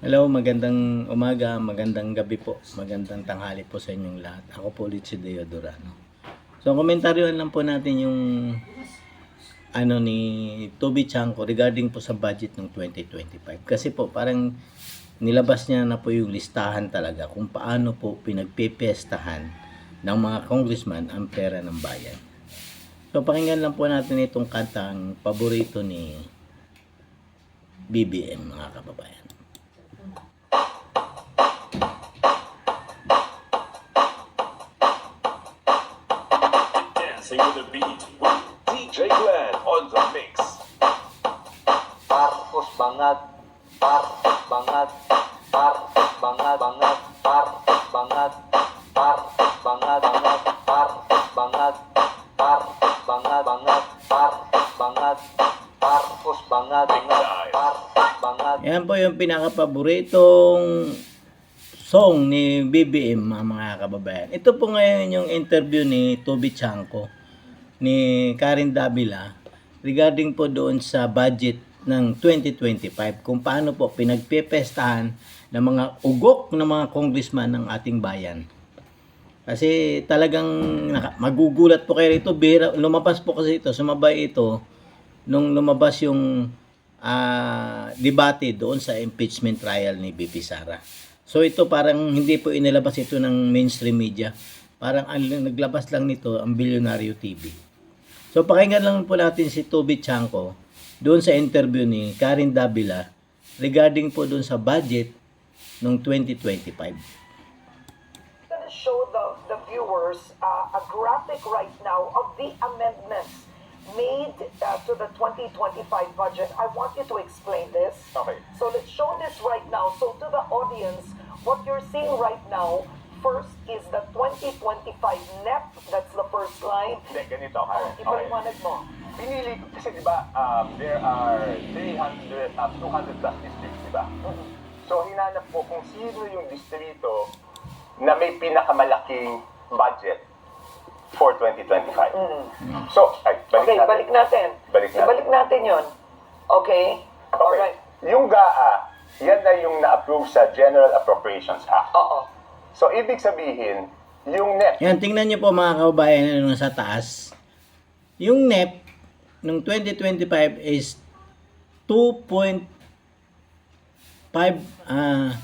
Hello, magandang umaga, magandang gabi po, magandang tanghali po sa inyong lahat. Ako po ulit si Deo Durano. So, komentaryoan lang po natin yung ano ni Toby Chanko regarding po sa budget ng 2025. Kasi po parang nilabas niya na po yung listahan talaga kung paano po pinagpipestahan ng mga congressman ang pera ng bayan. So, pakinggan lang po natin itong kantang paborito ni BBM, mga kababayan. Marcos banget, Marcos banget banget, Marcos banget, Marcos banget banget, Marcos banget. Yan po yung pinaka-paboritong song ni BBM mga, mga kababayan. Ito po ngayon yung interview ni Toby Chanko ni Karen Davila regarding po doon sa budget ng 2025 kung paano po pinagpipestahan ng mga ugok ng mga congressman ng ating bayan. Kasi talagang magugulat po kayo rito. Lumabas po kasi ito, sumabay ito nung lumabas yung ah, debate doon sa impeachment trial ni BP Sara. So ito parang hindi po inilabas ito ng mainstream media. Parang ang naglabas lang nito ang Billionario TV. So pakinggan lang po natin si Toby Chanko doon sa interview ni Karen Davila regarding po doon sa budget ng 2025. Show the, the viewers uh, a graphic right now of the amendments made uh, to the 2025 budget. I want you to explain this. Okay. So let's show this right now. So to the audience, what you're seeing right now, first is the 2025 NEP. That's the first line. Hindi, ganito, Karen. Ipaliwanag mo. Pinili, kasi di ba, um, there are 300, um, 200 plus districts, di ba? So, hinanap ko kung sino yung distrito na may pinakamalaking budget for 2025. So, ay, balik Okay, natin. balik natin. Balik natin. Ibalik natin yon. Okay? Okay. Alright. Yung GAA, yan na yung na-approve sa General Appropriations Act. Oo. So, ibig sabihin, yung net, Yan, tingnan niyo po mga kababayan ano sa taas. Yung NEP ng 2025 is 2.5 ah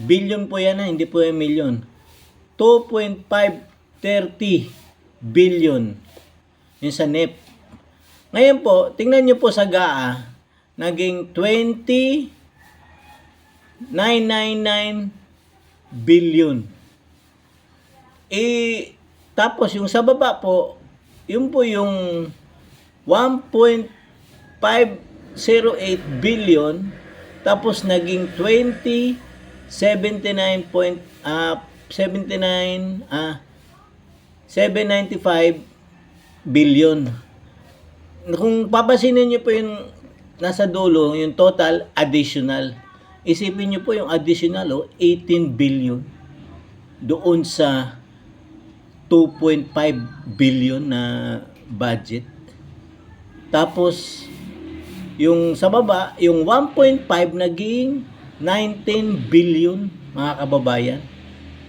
billion po yan, ah, hindi po yung million. 2.530 billion yung sa NEP. Ngayon po, tingnan niyo po sa GAA, naging 20.999 billion. Eh, tapos yung sa baba po, yun po yung 1.508 billion, tapos naging 20, 79 point, ah, 79, ah, 795 billion. Kung papasinin niyo po yung nasa dulo, yung total additional. Isipin niyo po yung additional, oh, 18 billion doon sa 2.5 billion na budget. Tapos, yung sa baba, yung 1.5 naging 19 billion, mga kababayan.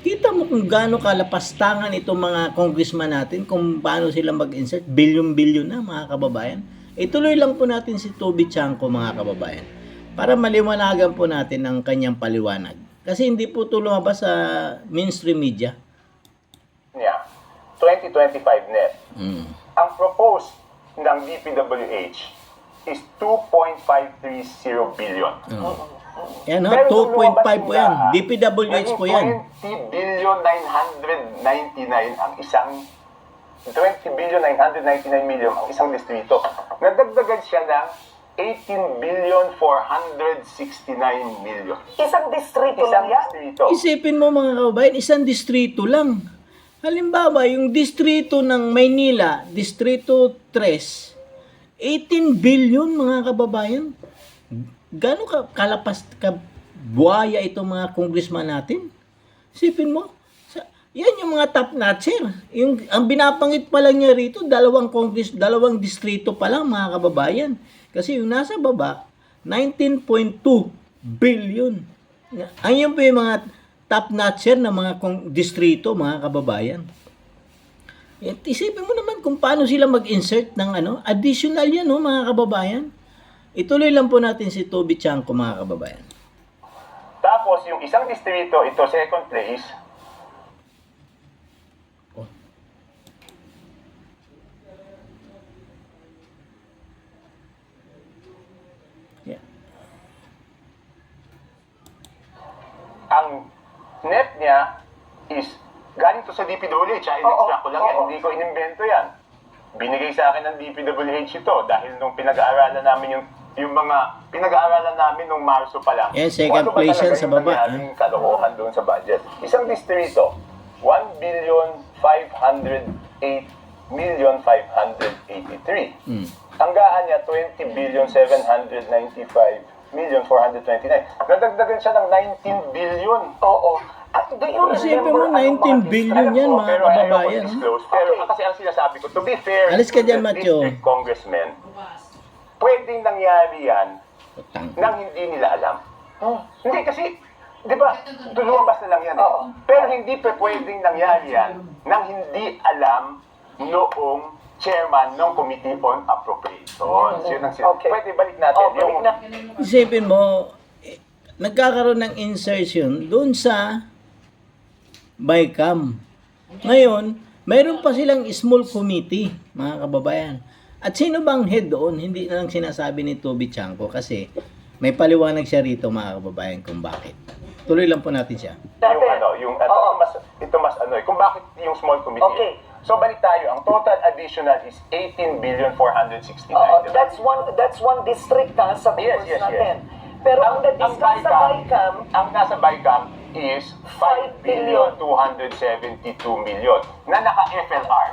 Kita mo kung gaano kalapastangan itong mga congressman natin, kung paano sila mag-insert, billion-billion na, mga kababayan. Ituloy lang po natin si Toby Chanko, mga kababayan, para maliwanagan po natin ang kanyang paliwanag. Kasi hindi po ito lumabas sa mainstream media. niya, 2025 net, Mm. ang proposed ng DPWH is 2.530 billion. Yan nung 2.5 lumabas po yung yan. DPWH po yan. naging 20 billion 999 ang isang 20 billion 999 million ang isang distrito. Nadagdagan siya ng 18 billion 469 million. Isang distrito Isang lang yan. distrito. Isipin mo mga kababayan, isang distrito lang. Halimbawa, yung distrito ng Maynila, distrito 3, 18 billion mga kababayan. Gano'n ka, kalapas, ka, buhaya itong mga congressman natin? Isipin mo, sa, yan yung mga top notcher. Yung, ang binapangit pa lang niya rito, dalawang congress, dalawang distrito pa lang mga kababayan. Kasi yung nasa baba, 19.2 billion. Ang yun po yung mga top notcher ng mga kong distrito, mga kababayan. Eh, isipin mo naman kung paano sila mag-insert ng ano, additional yan, no, mga kababayan. Ituloy lang po natin si Toby Chanko, mga kababayan. Tapos, yung isang distrito, ito second place, Yeah. ang net niya is galing to sa DPWH. Ha? In-extract ko lang yan. oo. Hindi ko inimbento yan. Binigay sa akin ng DPWH ito dahil nung pinag-aaralan namin yung yung mga pinag-aaralan namin nung Marso pa lang. Yan, second ano ba place yan sa baba, nangyaring kalokohan doon sa budget. Isang distrito, 1 billion 508 million 583. Mm. Ang gaan niya, 20 billion 795 million 429. Nadagdagan siya ng 19 billion. Oo. At do you Isipin mo, anong 19 mga billion yan, mga kababayan. disclose. Pero Okay. kasi ang sinasabi ko, to be fair, Alis ka dyan, the Matthew. district congressmen, pwedeng nangyari yan nang hindi nila alam. Hindi kasi, di ba, lumabas na lang yan. eh. Pero hindi pa pwedeng nangyari yan nang hindi alam noong chairman ng Committee on Appropriations. Yun ang sinasabi. Okay. Pwede balik natin Oh, yung... na. Isipin mo, eh, nagkakaroon ng insertion doon sa BICAM. Ngayon, mayroon pa silang small committee, mga kababayan. At sino bang head doon? Hindi na lang sinasabi ni Toby Chanko kasi may paliwanag siya rito, mga kababayan, kung bakit. Tuloy lang po natin siya. yung ano, yung ito Oo. mas ito mas ano, eh, kung bakit yung small committee. Okay. So balik tayo, ang total additional is 18 billion 469. Oo, diba? that's one that's one district ha, sa Yes, yes, yes. natin. Pero ang na-discuss sa BICAM, ang nasa BICAM is 5 billion 272 million na naka-FLR.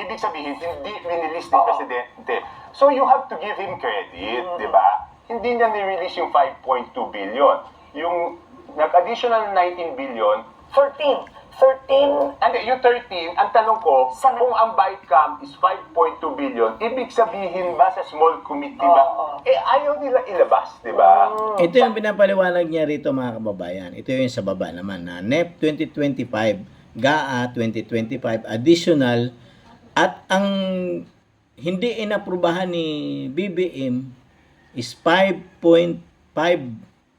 Ibig sabihin, hindi rinilis ni Presidente. So you have to give him credit, Mm-hmm. di ba? Hindi niya ni-release yung 5.2 billion. Yung nag-additional 19 billion, 13. 13 Hindi, yung 13, ang tanong ko, Sana- kung ang BICAM is 5.2 billion, ibig sabihin ba sa small committee ba? Oo. Eh, ayaw nila ilabas, di ba? Ito yung pinapaliwanag niya rito mga kababayan. Ito yung sa baba naman na NEP 2025, GAA 2025 additional at ang hindi inaprubahan ni BBM is 5.5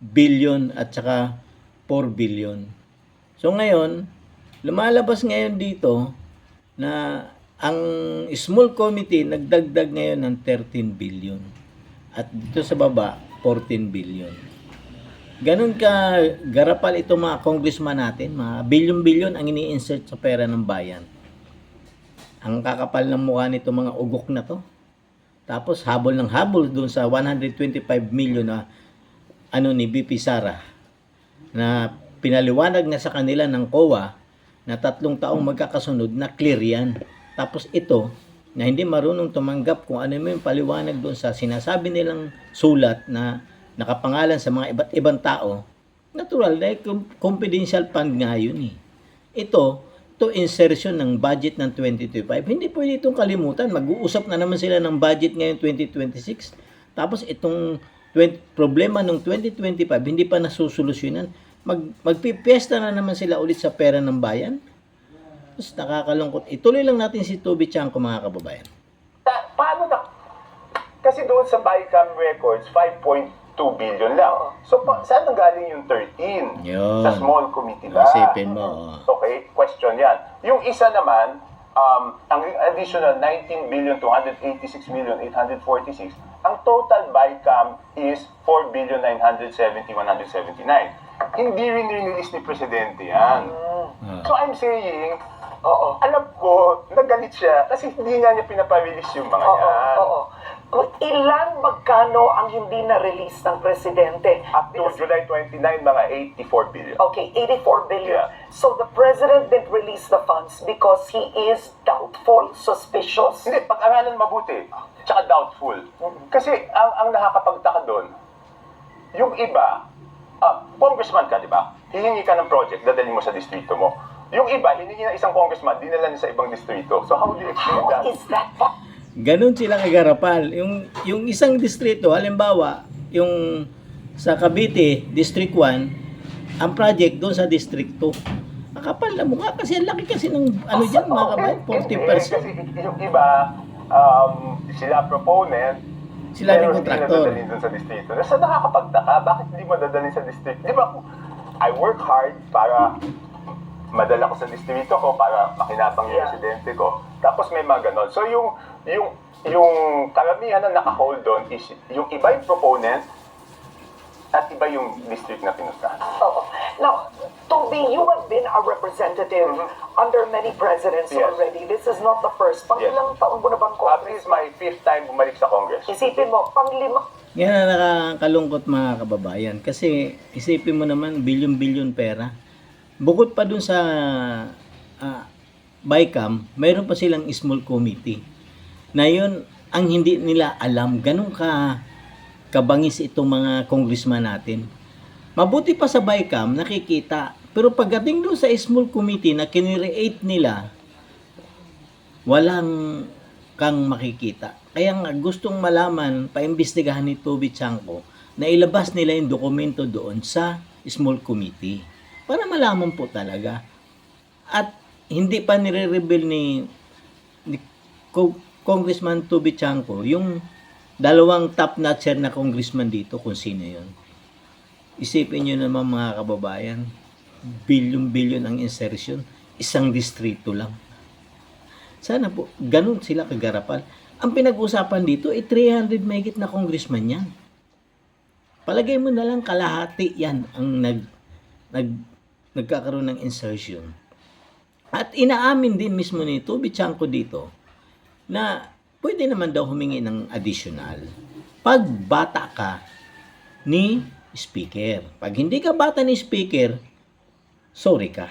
billion at saka 4 billion. So ngayon, lumalabas ngayon dito na ang small committee nagdagdag ngayon ng 13 billion. At dito sa baba, 14 billion. Ganun ka garapal ito mga congressman natin, mga bilyon-bilyon ang ini-insert sa pera ng bayan. Ang kakapal ng mukha nito mga ugok na to. Tapos habol ng habol doon sa 125 million na ano ni BP Sara na pinaliwanag na sa kanila ng COA na tatlong taong magkakasunod na clear yan. Tapos ito, na hindi marunong tumanggap kung ano yung paliwanag doon sa sinasabi nilang sulat na nakapangalan sa mga iba't ibang tao, natural, dahil com- confidential fund nga yun eh. Ito, to insertion ng budget ng 2025, hindi pwede itong kalimutan. Mag-uusap na naman sila ng budget ngayon 2026. Tapos itong 20, problema ng 2025 hindi pa nasusolusyonan. Mag, magpipiesta na naman sila ulit sa pera ng bayan. Tapos nakakalungkot. Ituloy lang natin si Toby Chanko mga kababayan. Ta- paano na? Kasi doon sa BICAM records, 5.2 billion lang. So, pa- saan ang galing yung 13? Yun. Sa small committee ba? Isipin mo. Okay, question yan. Yung isa naman, um, ang additional 19 billion 286 million 846, ang total BICAM is 4 billion 970 179. Hindi rin release ni Presidente yan. Ah. So I'm saying, oo, alam ko, nagalit siya kasi hindi nga niya pinaparelease yung mga Oo, yan. oo. Ilan magkano ang hindi na-release ng presidente? Up to July 29, mga 84 billion. Okay, 84 billion. Yeah. So the president didn't release the funds because he is doubtful, suspicious. Hindi, pag-aralan mabuti, tsaka doubtful. Kasi ang, ang nakakapagtaka doon, yung iba, ah, congressman ka, di ba? Hihingi ka ng project, dadalhin mo sa distrito mo. Yung iba, hiningi ng isang congressman, dinala niya sa ibang distrito. So how do you explain How that? is that Ganon sila kagarapal. Yung, yung isang distrito, halimbawa, yung sa Cavite, District 1, ang project doon sa District 2. Nakapal na mukha kasi ang laki kasi ng ano dyan mga kabayan, Hindi, 40%. Kasi yung iba, um, sila proponent, Sila rin pero kontraktor. Hindi na sa distrito. Nasa nakakapagtaka, bakit hindi mo dadalhin sa distrito? Di ba, I work hard para madala ko sa distrito ko para makinabang yung Yeah. residente ko. Tapos may mga ganon. So yung, yung, yung karamihan na naka-hold doon is yung iba yung proponent at iba yung district na pinustahan. Oo. Now, Toby, you have been a representative under many presidents. Yes. already. This is not the first. Pang Yes. ilang taon mo na bang At least my fifth time bumalik sa Congress. Isipin mo, pang lima, Yan ang nakakalungkot mga kababayan. Kasi isipin mo naman, bilyon-bilyon pera. Bukod pa dun sa ah, BICAM, mayroon pa silang small committee. Na yun, ang hindi nila alam, ganun ka kabangis itong mga congressman natin. Mabuti pa sa BICAM, nakikita. Pero pagdating doon sa small committee na kinreate nila, walang kang makikita. Kaya nga gustong malaman, paimbestigahan ni Toby Chanko na ilabas nila yung dokumento doon sa small committee para malaman po talaga. At hindi pa nire-reveal ni, ni Co- Congressman Toby Chanko yung dalawang top notcher na congressman dito kung sino yun. Isipin nyo naman mga kababayan, bilyon-bilyon ang insertion, isang distrito lang. Sana po, ganun sila kagarapan. Ang pinag-usapan dito ay 300 mahigit na congressman yan. Palagay mo na lang kalahati yan ang nag, nag, nagkakaroon ng insertion. At inaamin din mismo ni Toby Chanko dito na pwede naman daw humingi ng additional pag bata ka ni speaker. Pag hindi ka bata ni speaker, sorry ka.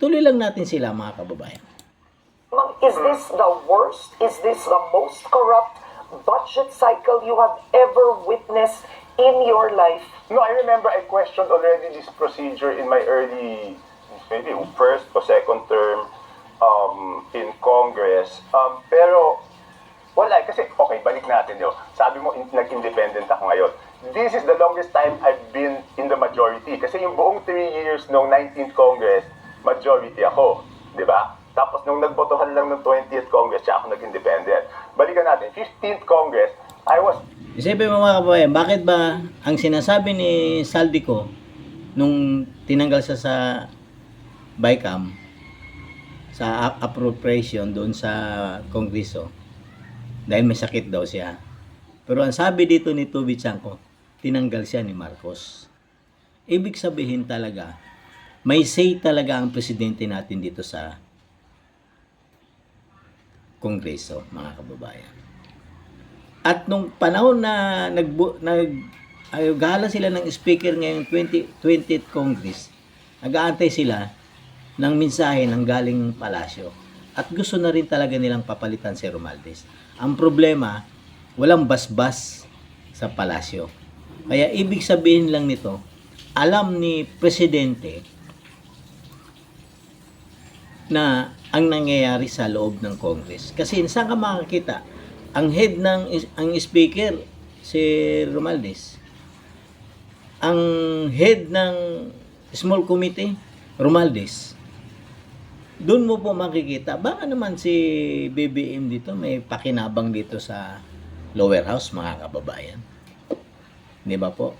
Tuloy lang natin sila mga kababayan. Ma'am, is this the worst? Is this the most corrupt budget cycle you have ever witnessed in your life? No, I remember I questioned already this procedure in my early, maybe first or second term um, in Congress. Um, pero, wala. Kasi, okay, balik natin yun. Sabi mo, in- nag-independent ako ngayon. This is the longest time I've been in the majority. Kasi yung buong three years ng 19th Congress, majority ako. Di ba? Tapos nung nagbotohan lang ng 20th Congress, siya ako nag-independent. Balikan natin, 15th Congress, I was Isipin mo mga kababayan, bakit ba ang sinasabi ni Saldico nung tinanggal siya sa BICAM sa appropriation doon sa Kongreso dahil may sakit daw siya. Pero ang sabi dito ni Tubi Chanko, tinanggal siya ni Marcos. Ibig sabihin talaga, may say talaga ang presidente natin dito sa Kongreso, mga kababayan. At nung panahon na nag nag ay, gala sila ng speaker ngayong 20 20th Congress, nag-aantay sila ng mensahe ng galing palasyo. At gusto na rin talaga nilang papalitan si Romaldes. Ang problema, walang basbas sa palasyo. Kaya ibig sabihin lang nito, alam ni presidente na ang nangyayari sa loob ng Congress. Kasi saan ka makakita? Ang head ng ang speaker si Romaldes. Ang head ng small committee Romaldes. Doon mo po makikita. Baka naman si BBM dito may pakinabang dito sa lower house mga kababayan. Di ba po?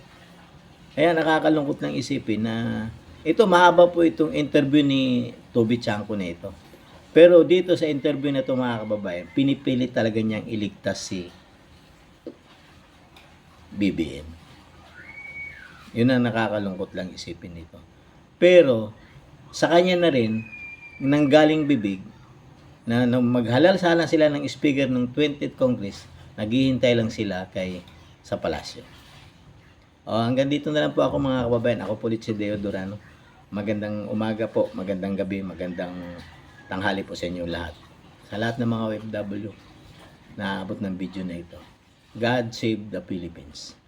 Kaya nakakalungkot lang isipin na ito mahaba po itong interview ni Toby Chanko na ito. Pero dito sa interview na ito mga kababayan, pinipilit talaga niyang iligtas si BBM. Yun ang nakakalungkot lang isipin nito. Pero sa kanya na rin, nanggaling bibig, na nung maghalal sana sila ng speaker ng 20th Congress, naghihintay lang sila kay sa palasyo. O, hanggang dito na lang po ako mga kababayan. Ako po ulit si Deo Durano. Magandang umaga po, magandang gabi, magandang tanghali po sa inyo lahat. Sa lahat ng mga OFW na abot ng video na ito. God save the Philippines.